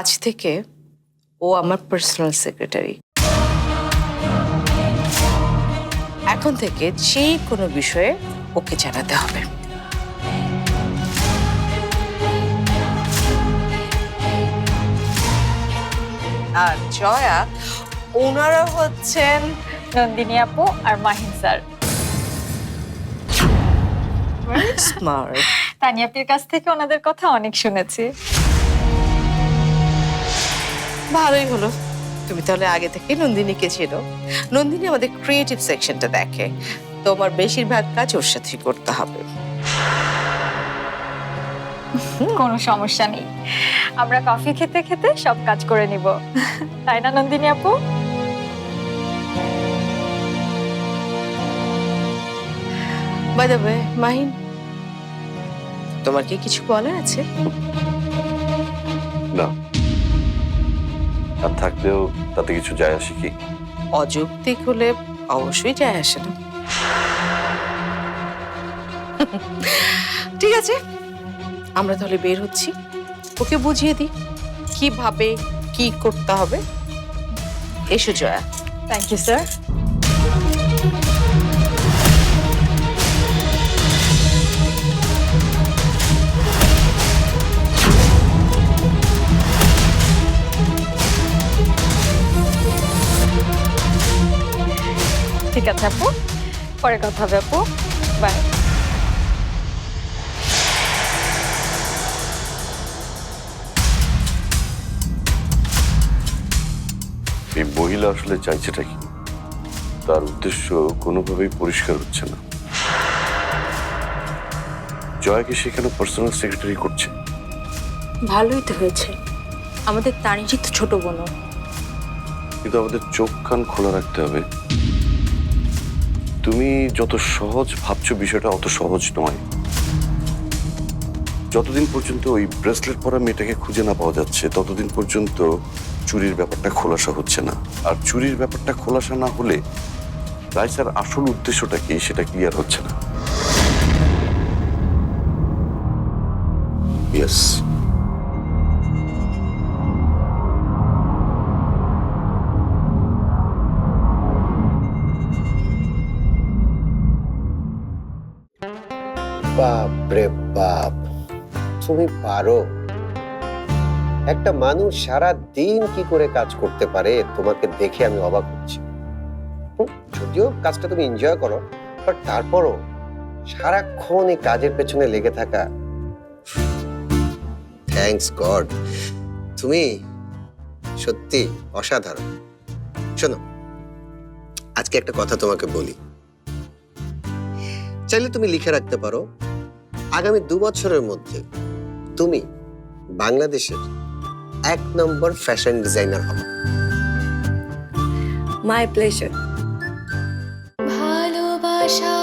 আজ থেকে ও আমার পার্সোনাল সেক্রেটারি এখন থেকে যে কোনো বিষয়ে ওকে জানাতে হবে। আর জয়া ওনারা হচ্ছেন নন্দিনী আপু আর মাহিন স্যার। স্মার্ট তানিয়াপির কাছ থেকে ওনাদের কথা অনেক শুনেছি। ভালোই হলো। তুমি তাহলে আগে থেকে নন্দিনীকে ছিল নন্দিনী আমাদের ক্রিয়েটিভ সেকশনটা দেখে। তোমার বেশিরভাগ কাজ ওর সাথেই করতে হবে। কোনো সমস্যা নেই। আমরা কফি খেতে খেতে সব কাজ করে নিব। তাই না নন্দিনী আপু? বাই দ্য ওয়ে মাহিন তোমার কি কিছু বলার আছে? থাকলেও তাতে কিছু যায় আসে কি? অযৌক্তিক হলে অবশ্যই যায় আসে না। ঠিক আছে আমরা তাহলে বের হচ্ছি। ওকে বুঝিয়ে দিই কীভাবে কি করতে হবে। এসো জয়া। থ্যাংক ইউ স্যার ঠিক আছে আপু? পরে কথা হবে আপু। বাই এই মহিলা আসলে চাইছেটা কি? তার উদ্দেশ্য কোনোভাবেই পরিষ্কার হচ্ছে না। জয়াকে সেখানে পার্সোনাল সেক্রেটারি করছে। ভালোই তো হয়েছে। আমাদের তানিজি তো ছোট বোনও। কিন্তু আমাদের চোখ কান খোলা রাখতে হবে। তুমি যত সহজ ভাবছ বিষয়টা অত সহজ নয়। যতদিন পর্যন্ত ওই ব্রেসলেট পরা মেয়েটাকে খুঁজে না পাওয়া যাচ্ছে, ততদিন পর্যন্ত চুরির ব্যাপারটা খোলাসা হচ্ছে না। আর চুরির ব্যাপারটা খোলাসা না হলে রাইসার আসল উদ্দেশ্যটা কি সেটা ক্লিয়ার হচ্ছে না। ইয়েস বাপ রে বাপ, তুমি পারো। একটা মানুষ সারা দিন কি করে কাজ করতে পারে, তোমাকে দেখে আমি অবাক হচ্ছি। যদিও কাজটা তুমি এনজয় করো বাট তারপরও সারাক্ষণ এই কাজের পেছনে লেগে থাকা। থ্যাঙ্কস গড তুমি সত্যি অসাধারণ। শোনো, আজকে একটা কথা তোমাকে বলি। চাইলে তুমি লিখে রাখতে পারো। আগামী দু বছরের মধ্যে তুমি বাংলাদেশের এক নম্বর ফ্যাশন ডিজাইনার হবে। মাই প্লেজার ভালোবাসা